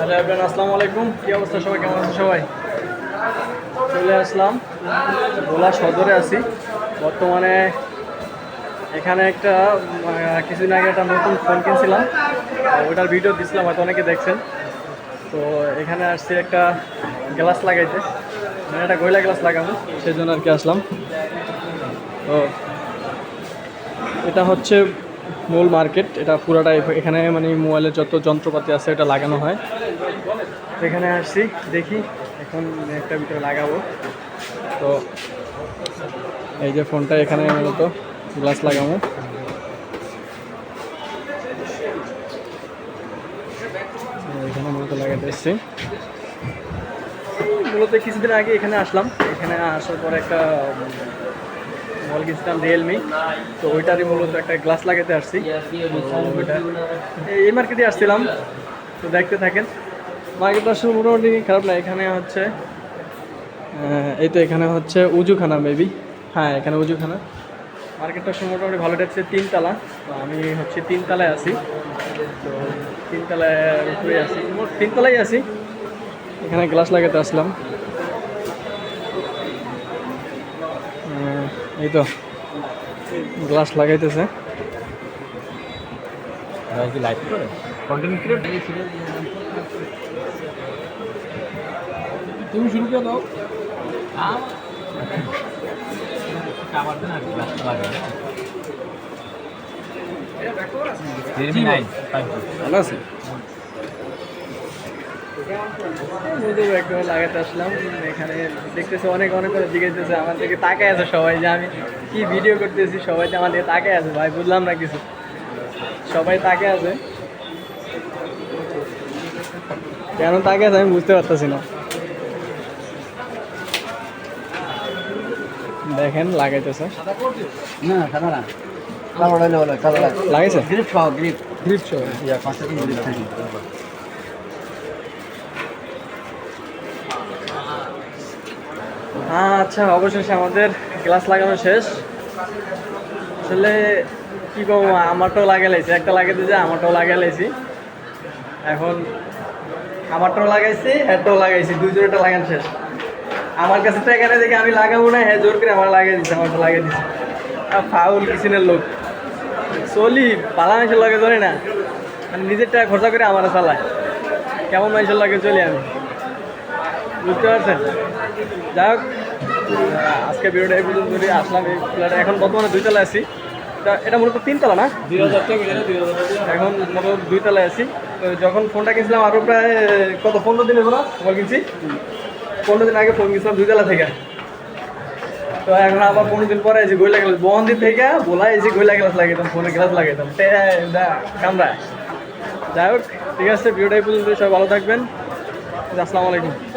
Hello everyone, আসসালামু আলাইকুম। কী অবস্থা সবাই? কেমন আছেন সবাই? চলে আসলাম। ভোলা সদরে আছি। বর্তমানে এখানে একটা কিছুদিন আগে একটা নতুন ফোন কিনছিলাম। ওটার ভিডিও দিছিলাম, হয়তো অনেকে দেখছেন। তো এখানে আসছি একটা গ্লাস লাগাইতে। মানে একটা গয়লা গ্লাস লাগাবো, সেই জন্য আর কি আসলাম। তো এটা হচ্ছে মূল মার্কেট এটা পুরাটা এখ- এখানে মানে মোবাইলের যত যন্ত্রপাতি আছে এটা লাগানো হয়। এখানে আসছি, দেখি এখন একটা ভিতরে লাগাবো। তো এই যে ফোনটা এখানে মূলত গ্লাস লাগাবো। এখানে মূলত লাগাতে এসছি। মূলত কিছুদিন আগে এখানে আসলাম। এখানে আসার পর একটা কিনছিলাম রিয়েলমি তো ওইটারই মূলত একটা গ্লাস লাগাতে আসছি। ওইটা এই- মার্কেটে আসছিলাম। তো দেখতে থাকেন। মার্কেটটা আসলে মোটামুটি খারাপ না, এখানে হচ্ছে এই তো এখানে হচ্ছে উজুখানা মেবি হ্যাঁ এখানে উজুখানা। মার্কেটটা আসলে মোটামুটি ভালো হচ্ছে তিনতলা। তো আমি হচ্ছে তিনতলায় আছি। তো তিনতলায় উপরে আছি। তিনতলায় আছি। এখানে গ্লাস লাগাতে আসলাম। এই তো গ্লাস লাগাইতেছে। তুমি শুরু করে দাও। ভালো আছে? একটা লাগাতে আসলাম। এখানে দেখতেছে অনেক অনেক জিজ্ঞেসতেছে আমার দিকে তাকায় আছে সবাই যে আমি কি ভিডিও করতেছি সবাই যে আমার দিকে তাকায় আছে ভাই বুঝলাম না কিছু। সবাই তাকে আছে। কেন তাকে আছে আমি বুঝতে পারতেছি না। দেখেন লাগাইতেছে। না সাদা না। লাগাইছে? গ্রিপ সহ গ্রিপ গ্রিপ শো পাঁচটা গ্রিপ থাকি। আচ্ছা অবশেষে আমাদের গ্লাস লাগানো শেষ। আসলে কি কম আমারটাও লাগাইছি একটা লাগাইতে যে আমারটাও লাগাইছি এখন আমারটাও লাগাইছি হ্যাঁটাও লাগাইছি দুজনেরটা লাগানো শেষ। আমার কাছে তো এখানে দেখে আমি লাগাবো না হ্যাঁ জোর করে আমার লাগিয়ে দিচ্ছে আমারটা লাগিয়ে দিচ্ছে আর ফাউল কিসিনের লোক। চলি, পালা মানুষের লাগে ধরে না। মানে নিজের টাকা খরচা করে আমার চালায়। কেমন মানুষের লাগে চলি আমি? বুঝতে পারছেন? যাই হোক আজকে ভিডিওটা এই পর্যন্ত যদি আসলাম এই ফ্ল্যাটে এখন বর্তমানে দুইতলায় আছি। এটা এটা মূলত তিনতলা না? দুই হাজার টাকা এখন মূলত দুইতলায় আছি। তো যখন ফোনটা কিনছিলাম আরও প্রায় কত পনেরো দিন না ফোন কিনছি? পনেরো দিন আগে ফোন কিনছিলাম দুইতলা থেকে। তো এখন আবার পনেরো দিন পরে এসে গইলা গ্লাস বন্দি থেকে বলা এসে গইলা গ্লাস লাগাইতাম ফোনে গ্লাস লাগাইতাম। তে দা কামড়ায় যাই হোক ঠিক আছে ভিডিওটা এই পর্যন্ত সবাই ভালো থাকবেন। আসসালামু আলাইকুম।